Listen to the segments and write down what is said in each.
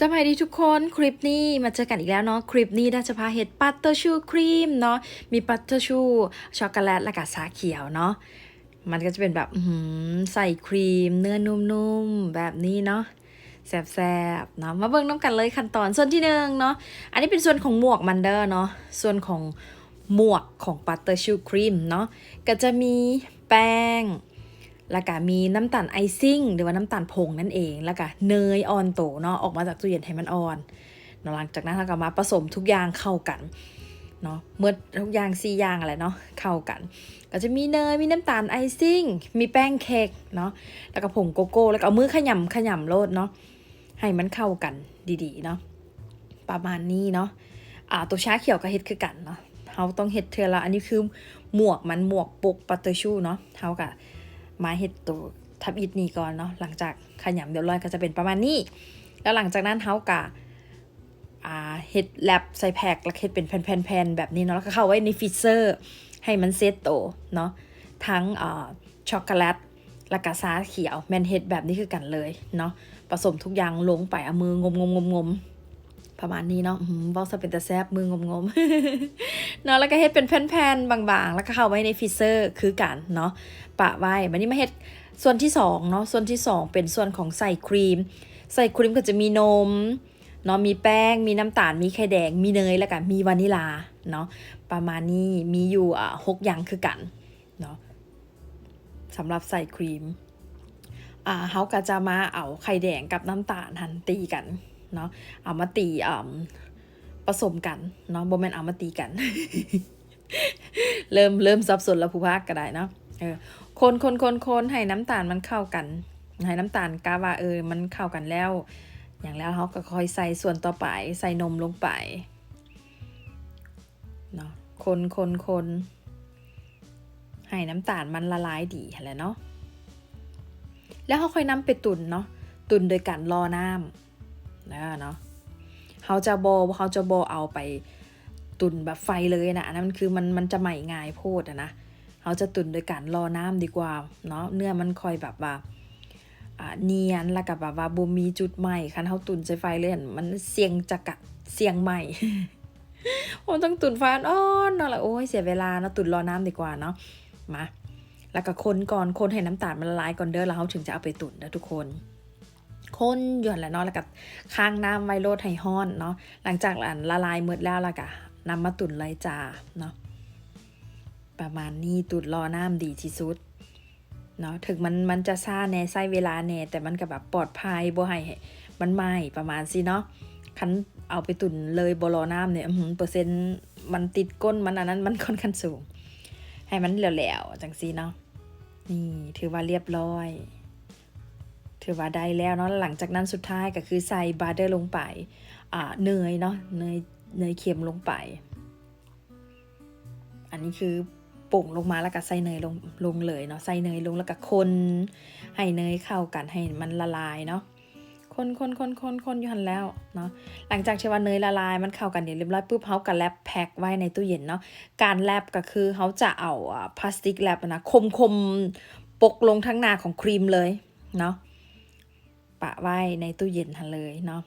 สวัสดีทุกคนคลิปนี้มาเจอกันอีกแล้วเนาะคลิปนี้ดาจะพาเห็ดปัตเตอร์ชูครีมเนาะมีปัตเตอร์ชูช็อกโกแลตและก็ชาเขียวเนาะมันก็จะเป็นแบบใส่ครีม เนื้อนุ่มๆ แบบนี้เนาะแซบๆเนาะมาเบิ่งน้ำกันเลยขั้นตอนส่วนที่หนึ่งเนาะอันนี้เป็นส่วนของหมวกมันเดอร์เนาะส่วนของหมวกของปัตเตอร์ชูครีมเนาะก็จะมีแป้ง แล้วก็มีน้ำตาลไอซิ่ง หรือว่าน้ำตาลผงนั่นเอง แล้วก็เนยออนโตเนาะออกมาจากตู้เย็นให้มันอ่อนเนาะหลังจากนั้นเราก็มาผสมทุกอย่างเข้ากันเนาะเมื่อทุกอย่างสี่อย่างอะไรเนาะเข้ากัน ก็จะมีเนยมีน้ำตาลไอซิ่ง มีแป้งเค้กเนาะแล้วก็ผงโกโก้ แล้วก็เอามือขยำขยำโลดเนาะให้มันเข้ากันดีๆเนาะประมาณนี้เนาะอ่าตัวชาเขียวก็เฮ็ดคือกันเนาะเราต้องเฮ็ดเทอละอันนี้คือหมวกมันหมวกปุกปัตเตอร์ชูเนาะเท่ากับ มาเห็ดตัวทับอิดนี่ก่อนเนาะหลังจากขยำเดี๋ยวร้อยก็จะเป็นประมาณนี้ แล้วหลังจากนั้นเฮากะอ่าเห็ดแลบใส่แพ็คแล้วเห็ดเป็นแผ่นๆแบบนี้เนาะแล้วก็เข้าไว้ในฟรีเซอร์ให้มันเซตโตเนาะทั้งอ่าช็อกโกแลตและกาซาเขียวแมนเห็ดแบบนี้คือกันเลยเนาะผสมทุกอย่างลงไปเอามืองมงมงมงม ประมาณนี้เนาะบอกจะเป็นแต่แซบมืองมงมเนาะแล้วก็เฮ็ดเป็นแผ่นๆบางๆ แล้วก็เข้าไว้ในฟรีเซอร์คือกันเนาะปะไว้มันนี้มาเฮ็ดส่วนที่สองเนาะส่วนที่สองเป็นส่วนของใส่ครีม ใส่ครีมก็จะมีนมเนาะมีแป้ง มีน้ำตาลมีไข่แดง มีเนยแล้วก็มีวานิลาเนาะประมาณนี้มีอยู่อะหกอย่างคือกันเนาะสำหรับใส่ครีมอ่าเฮาก็จะมาเอาไข่แดงกับน้ำตาลหันตีกัน เนาะเอามาตีอ่าผสมกันเนาะบ่แมนเอามาตีกัน เริ่มเริ่มสับสนแล้วผู้พากก็ได้เนาะเออคนคนคนคนให้น้ำตาลมันเข้ากันให้น้ำตาลกาว่าเออมันเข้ากันแล้ว อย่างแล้วเขาก็ค่อยใส่ส่วนต่อไปใส่นมลงไปเนาะคนคนคนให้น้ำตาลมันละลายดีแหละเนาะแล้วเขาค่อยนำไปตุนเนาะตุนโดยการรอน้ำ นะเนาะเขาจะโบเขาจะโบเอาไปตุนแบบไฟเลยนะอันนั้นคือมันมันจะใหม่ง่ายโพดอะนะเขาจะตุนโดยการรอน้ำดีกว่าเนาะเนื้อมันคอยแบบว่าเนียนแล้วกับแบบว่าบ่มีจุดใหม่คันเขาตุนใส่ไฟเลยมันเสี่ยงจะกัดเสี่ยงใหม่ผมต้องตุนไฟอ่อนเนาะแล้วโอ้ยเสียเวลาเนาะตุนรอน้ำดีกว่าเนาะมาแล้วก็คนก่อนคนให้น้ำตาลมันละลายก่อนเด้อแล้วเขาถึงจะเอาไปตุนนะทุกคน คนหย่อนแหละเนาะแล้วก็ค้างน้ำไว้โลดให้ห้อนเนาะหลังจากอันละลายหมดแล้วแล้วก็นำมาตุนไรจาเนาะประมาณนี้ตุนรอน้ำดีที่สุดเนาะถึงมันมันจะซ่าแน่ใช้เวลาแน่แต่มันก็แบบปลอดภัยบ่ให้มันไหม้ประมาณสิเนาะคันเอาไปตุนเลยบรอน้ำเนี่ยหือเปอร์เซ็นต์มันติดก้นมันอันนั้นมันค่อนข้างสูง ให้มันแหล้วๆจังซีเนาะนี่ถือว่าเรียบร้อย ถือว่าได้แล้วเนาะหลังจากนั้นสุดท้ายก็คือใส่บาร์เดอร์ลงไปอ่าเนยเนาะเนยเนยเค็มลงไป อันนี้คือป่งลงมาแล้วก็ใส่เนยลงลงเลยเนาะใส่เนยลงแล้วก็คนให้เนยเข้ากันให้มันละลายเนาะคนคนคนคนคนอยู่หันแล้วเนาะหลังจากที่ว่าเนยละลายมันเข้ากันเรียบร้อยปุ๊บเขาก็แรปแพ็คไว้ในตู้เย็นเนาะการแรปก็คือเขาจะเอาพลาสติกแรปนะคมคมๆปกลงทั้งหน้าของครีมเลยเนาะ ปะไว้ในตู้เย็นทันเลยเนาะ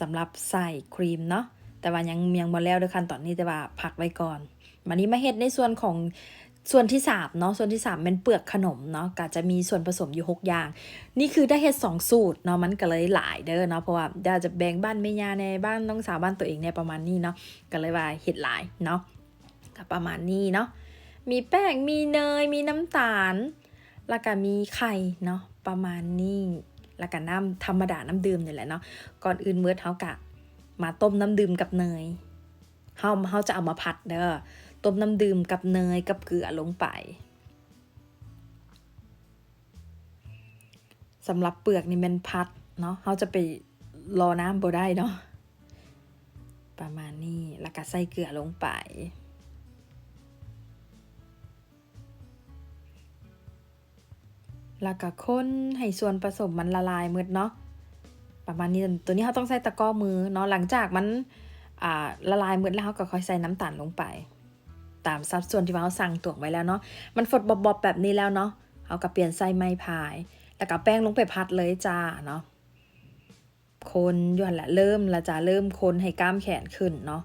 สำหรับใส่ครีมเนาะแต่ว่ายังยังมาแล้วด้วยขั้นตอนนี้แต่ว่าพักไว้ก่อนวันนี้มาเฮ็ดในส่วนของส่วนที่สามเนาะส่วนที่สามเป็นเปลือกขนมเนาะก็จะมีส่วนผสมอยู่หกอย่าง นี่คือได้เฮ็ดสองสูตรเนาะมันก็เลยหลายเด้อเนาะเพราะว่าเดี๋ยวจะแบ่งบ้านแม่ย่าในบ้านน้องสาวบ้านตัวเองเนี่ยประมาณนี้เนาะก็เลยว่าเฮ็ดหลายเนาะก็ประมาณนี้เนาะมีแป้งมีเนยมีน้ำตาล แล้วก็มีไข่เนาะประมาณนี้ แล้วก็น้ำธรรมดาน้ำดื่มนี่แหละเนาะก่อนอื่นเมื่อเฮากะมาต้มน้ำดื่มกับเนยเฮาเฮาจะเอามาผัดเด้อต้มน้ำดื่มกับเนยกับเกลือลงไปสำหรับเปลือกนี่เป็นพัดเนาะเฮาจะไปรอน้ำบ่ได้เนาะประมาณนี้แล้วก็ใส่เกลือลงไป แล้วก็คนให้ส่วนผสมมันละลายหมดเนาะประมาณนี้ตัวนี้เขาต้องใส่ตะกร้อมือเนาะหลังจากมันละลายหมดแล้วเขาก็ค่อยใส่น้ำตาลลงไป ตามสัดส่วนที่เราสั่งตวงไว้แล้วเนาะมันฝดบอบๆแบบนี้แล้วเนาะเขาก็เปลี่ยนใส่ไม้พาย แล้วก็แป้งลงไปพัดเลยจ้าเนาะคนย้อนละเริ่มละจะเริ่มคนให้กล้ามแขนขึ้นเนาะ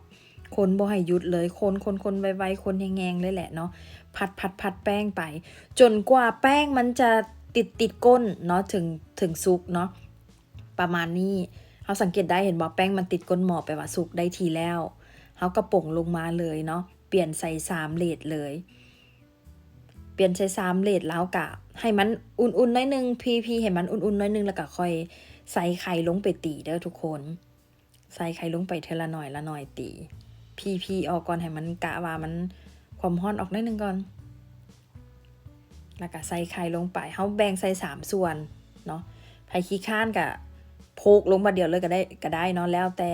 คนบ่ให้หยุดเลยคนคนคนไวๆคนแหงๆเลยแหละเนาะพัดพัดพัดแป้งไป จนกว่าแป้งมันจะ ติดติดก้นเนาะถึงถึงสุกเนาะประมาณนี้เราสังเกตได้เห็นบอกแป้งมันติดก้นหมอไปว่าสุกได้ทีแล้วเขากระป่งลงมาเลยเนาะเปลี่ยนใส่สามเลดเลย เปลี่ยนใส่สามเลดแล้วกะ ให้มันอุ่นๆน้อยนึงพีพีให้มันอุ่นๆน้อยนึงแล้วก็ค่อยใส่ไข่ลงไปตีเด้อทุกคน ใส่ไข่ลงไปเทละหน่อยละหน่อยตีพีพีออกก่อนให้มันกะว่ามันความร้อนออกน้อยนึงก่อน แล้วก็ใส่ไข่ลงไปเขาแบ่งใส่สามส่วนเนาะไผ่ขี้ข้านกับโพกลงมาเดียวเลยก็ได้ก็ได้เนาะแล้วแต่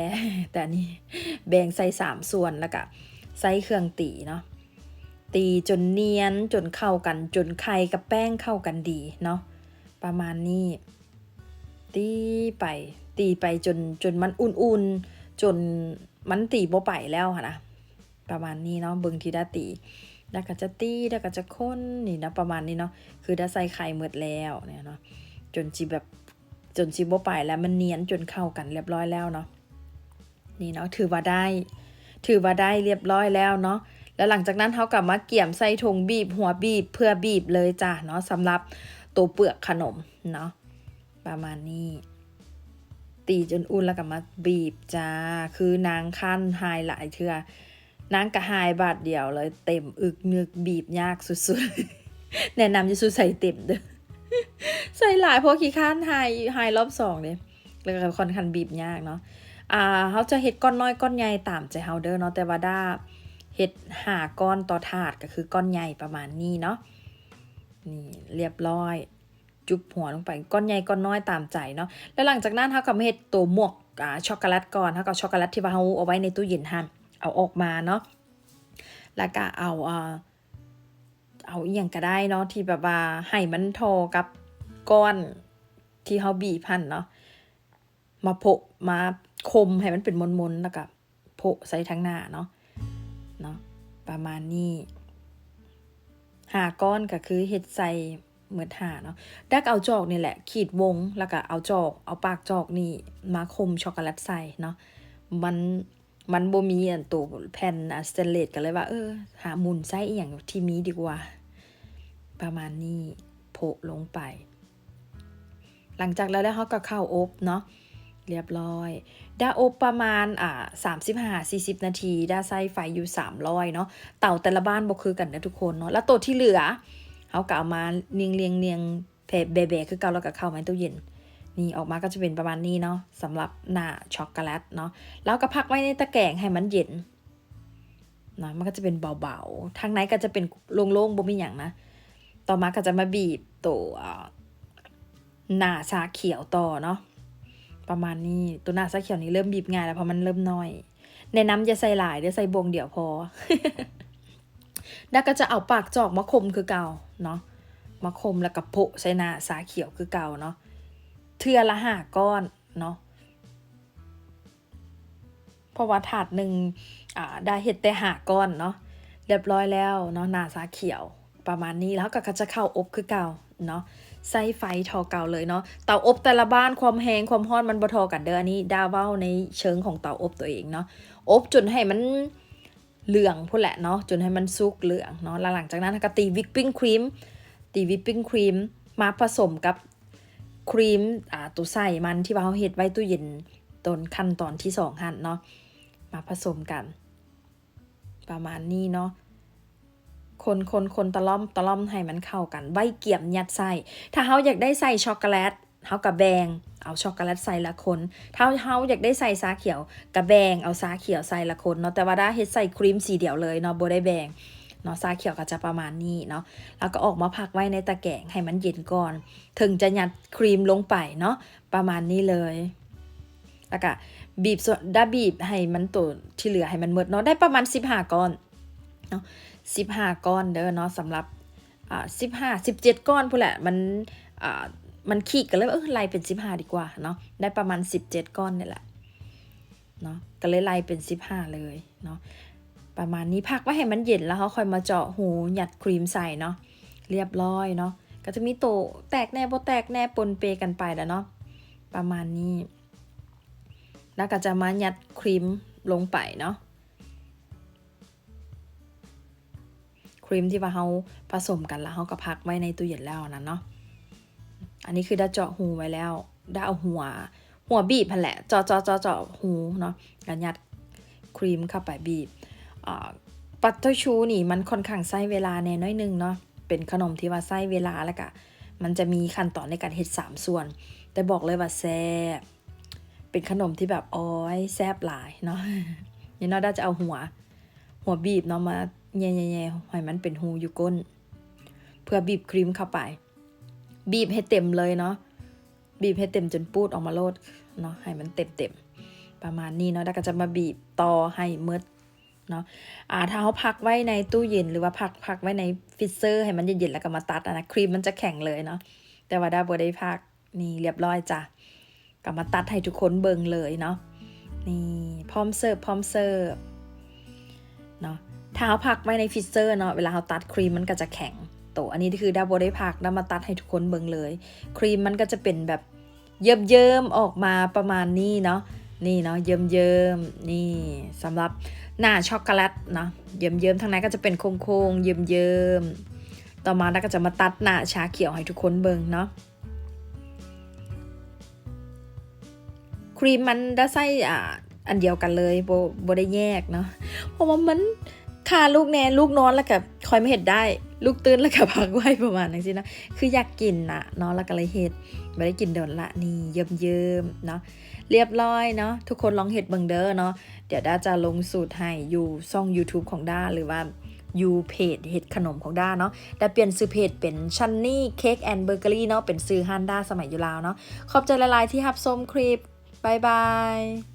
แต่นี่แบ่งใส่สามส่วนแล้วก็ใส่เครื่องตีเนาะตีจนเนียนจนเข้ากันจนไข่กับแป้งเข้ากันดีเนาะประมาณนี้ ตีไป ตีไปจนจนมันอุ่นๆ จนมันตีบ่ไปแล้วค่ะนะประมาณนี้เนาะเบิ่งทีได้ตี แล้วก็จะตีแล้วก็จะค้นนี่นะประมาณนี้เนาะคือได้ใส่ไข่หมดแล้วเนี่ยเนาะจนจีแบบจนจีบ่ไปแล้วมันเนียนจนเข้ากันเรียบร้อยแล้วเนาะนี่เนาะถือว่าได้ ถือว่าได้เรียบร้อยแล้วเนาะแล้วหลังจากนั้นเขากลับมาเกี่ยมใส่ถุงบีบหัวบีบเพื่อบีบเลยจ้ะเนาะสำหรับตัวเปลือกขนมเนาะประมาณนี้ ตีจนอุ่นแล้วก็มาบีบจ้าคือนางขั้นหายหลายเทื่อ นางกระหายบาทเดียวเลยเต็มอึกนึกบีบยากสุดๆ แนะนำจะสู้ใส่เต็มเด้อใส่หลายเพราะขี้ข้านหายหายรอบสองเลยแล้วก็ค่อนข้างบีบยากเนาะอ่าเขาจะเฮ็ดก้อนน้อยก้อนใหญ่ตามใจเฮาเด้อเนาะแต่ว่าด้าเฮ็ดหาก้อนต่อถาดก็คือก้อนใหญ่ประมาณนี้เนาะนี่เรียบร้อย จุบหัวลงไปก้อนใหญ่ก้อนน้อยตามใจเนาะแล้วหลังจากนั้นเขาก็มาเฮ็ดตัวหมวกอ่าช็อกโกแลตก่อนเขาก็ช็อกโกแลตที่ว่าเขาเอาไว้ในตู้เย็นหั่น เอาออกมาเนาะแล้วก็เอาอ่าเอาอีหยังก็ได้เนาะที่แบบว่าให้มันทกับก้อนที่เขาบีบหั่นเนาะมาโปะมาคมให้มันเป็นมนๆแล้วก็โปะใส่ทั้งหน้าเนาะเนาะประมาณนี้หาก้อนก็คือเห็ดใส่เหมือนหาเนาะดักเอาจอกนี่แหละ ขีดวงแล้วก็เอาจอก เอาปากจอกนี่มาคมช็อกโกแลตใส่เนาะมัน มันบ่มีอันตัวแผ่นอะสเตนเลสกันเลยว่า เออ หาหมุนไส้อหย่างที่มีดีกว่า ประมาณนี้โปะลงไป หลังจากแล้วแล้วเขาก็เข้าอบเนาะเรียบร้อยด้อบประมาณอ่าสามสิบห้าสี่สิบนาทีด้ไส้ไฟอยู่สามร้อยเนาะเต่าแต่ละบ้านบอกคือกันนะทุกคนเนาะแล้วตัวที่เหลือเขาก็เอามาเนียงเรียงเนียงแผ่เบะๆคือเก่าแล้วก็เข้ามาในตู้เย็น นี่ออกมาก็จะเป็นประมาณนี้เนาะสำหรับหน้าช็อกโกแลตเนาะแล้วก็พักไว้ในตะแกรงให้มันเย็นนะมันก็จะเป็นเบาๆทางไหนก็จะเป็นโล่งๆบ่มีอย่างนะ ต่อมาก็จะมาบีบตัวหน้าชาเขียวต่อเนาะประมาณนี้ตัวหน้าสีเขียวนี้เริ่มบีบง่ายแล้วเพราะมันเริ่มน้อยในน้ำจะใส่หลายเดี๋ยวใส่บวงเดี๋ยวพอแล้วก็จะเอาปากจอกมาคมคือเก่าเนาะมาคมแล้วก็โปะใส่หน้าสาเขียวคือเก่าเนาะ เทือละหาก้อนเนาะเพราะว่าถาดหนึ่งอ่าได้เห็ดแต่หาก้อนเนาะเรียบร้อยแล้วเนาะนาสาเขียวประมาณนี้แล้วก็จะเข้าอบคือเก่าเนาะใส่ไฟทอเก่าเลยเนาะเตาอบแต่ละบ้านความแห้งความร้อนมันบ่ทอกันเด้ออันนี้ดาวเว้าในเชิงของเตาอบตัวเองเนาะอบจนให้มันเหลืองพุ่นแหละเนาะจนให้มันสุกเหลืองเนาะแล้วหลังจากนั้นก็ตีวิปปิ้งครีมตีวิปปิ้งครีมมาผสมกับ ครีมอ่าตัวใส่มันที่ว่าเขาเฮ็ดไว้ตู้เย็นตอนขั้นตอนที่สองหั่นเนาะมาผสมกัน ประมาณนี้เนาะคนคนคนตะล่อมตะล่อมให้มันเข้ากันใบเกี่ยมยัดใส่ถ้าเฮาอยากได้ใส่ช็อกโกแลตเฮากับแบงเอาช็อกโกแลตใส่ละคน ถ้าเฮาอยากได้ใส่ซาเขียวกับแบงเอาซาเขียวใส่ละคนเนาะแต่ว่าได้เฮ็ดใส่ครีมสีเดียวเลยเนาะโบได้แบง เนาะซาเขียวก็จะประมาณนี้เนาะแล้วก็ออกมาพักไว้ในตะแกรงให้มันเย็นก่อน ถึงจะยัดครีมลงไปเนาะประมาณนี้เลยแล้วก็บีบส่วนด้าบีบให้มันตัวที่เหลือให้มันหมดเนาะได้ประมาณ15ก้อนเนาะสิบห้าก้อนเด้อเนาะสำหรับอ่าสิบห้าสิบเจ็ดก้อนพูดแหละมันอ่ามันขีดกันเลยว่าเออไล่เป็นสิบห้าดีกว่าเนาะได้ประมาณสิบเจ็ดก้อนนี่แหละเนาะก็เลยไล่เป็นสิบห้าเลยเนาะ ประมาณนี้พักไว้ให้มันเย็นแล้วเขาค่อยมาเจาะหูหยัดครีมใส่เนาะเรียบร้อยเนาะก็จะมีโตแตกแน่บ่แตกแน่ปนเปกันไปแล้วเนาะประมาณนี้ แล้วก็จะมายัดครีมลงไปเนาะครีมที่ว่าเขาผสมกันแล้วเขาก็พักไว้ในตู้เย็นแล้วนั้นเนาะอันนี้คือได้เจาะหูไว้แล้วได้เอาหัว หัวบีบพันแหละเจาะเจาะเจาะเจาะหูเนาะกันยัดครีมเข้าไปบีบ ปัตเตอร์ชูนี่มันค่อนข้างใช้เวลาแน่น้อยหนึงเนาะเป็นขนมที่ว่าใช้เวลาแล้วก็มันจะมีขั้นตอนในการเฮ็ดสามส่วน แต่บอกเลยว่าแซ่บเป็นขนมที่แบบอ้อยแซ่บหลายเนาะนี่เนาะด้จะเอาหัว หัวบีบเนาะมาแย่ๆๆให้มันเป็นหูอยู่ก้น เพื่อบีบครีมเข้าไป บีบให้เต็มเลยเนาะบีบให้เต็มจนปูดออกมาโลดเนาะให้มันเต็มๆประมาณนี้เนาะแล้วก็จะมาบีบต่อให้เมืด เนาะอ่าถ้าเขาพักไว้ในตู้เย็นหรือว่าพักพักไว้ในฟิซเซอร์ให้มันเย็นๆแล้วก็มาตัดนะครีมมันจะแข็งเลยเนาะแต่ว่าดาบได้พักนี่เรียบร้อยจ้ะก็มาตัดให้ทุกคนเบิ่งเลยเนาะนี่พร้อมเสิร์ฟพร้อมเสิร์ฟเนาะถ้าเขาพักไว้ในฟิซเซอร์เนาะเวลาเขาตัดครีมมันก็จะแข็งโตอันนี้คือดาบได้พักดามาตัดให้ทุกคนเบิ่งเลย ครีมมันก็จะเป็นแบบเยิ้มเยิมๆออกมาประมาณนี้เนาะ นี่เนาะเยิ้มเยิมๆนี่สำหรับหน้าช็อกโกแลตเนาะเยิ้มเยิ้มทางในก็จะเป็นโค้งๆเยิ้มเยิมๆต่อมาดาก็จะมาตัดหน้าชาเขียวให้ทุกคนเบิ่งเนาะครีมมันได้ไส้อะอันเดียวกันเลยโบโบได้แยกเนาะเพราะว่ามัน คาลูกแนนลูกนอนแล้วกับคอยไม่เห็นได้ ลูกตื่นแล้วกับพักไว้ประมาณนั้นสินะคืออยากกินนะเนาะแล้วก็เลยเห็ดไม่ได้กินโดนละนี่เยิ้มเยิ้มเนาะเรียบร้อยเนาะทุกคนลองเห็ดเบิงเด้อเนาะเดี๋ยวด้าจะลงสูตรให้อยู่ช่อง YouTube ของด้าหรือว่ายูเพจเห็ดขนมของด้าเนาะแต่เปลี่ยนซื้อเพจเป็นชันนี่เค้กแอนด์เบเกอรี่เนาะเป็นซื้อฮันด้าสมัยอยู่ลาวเนาะขอบใจละลายๆที่ฮับส้มคลิปบายบาย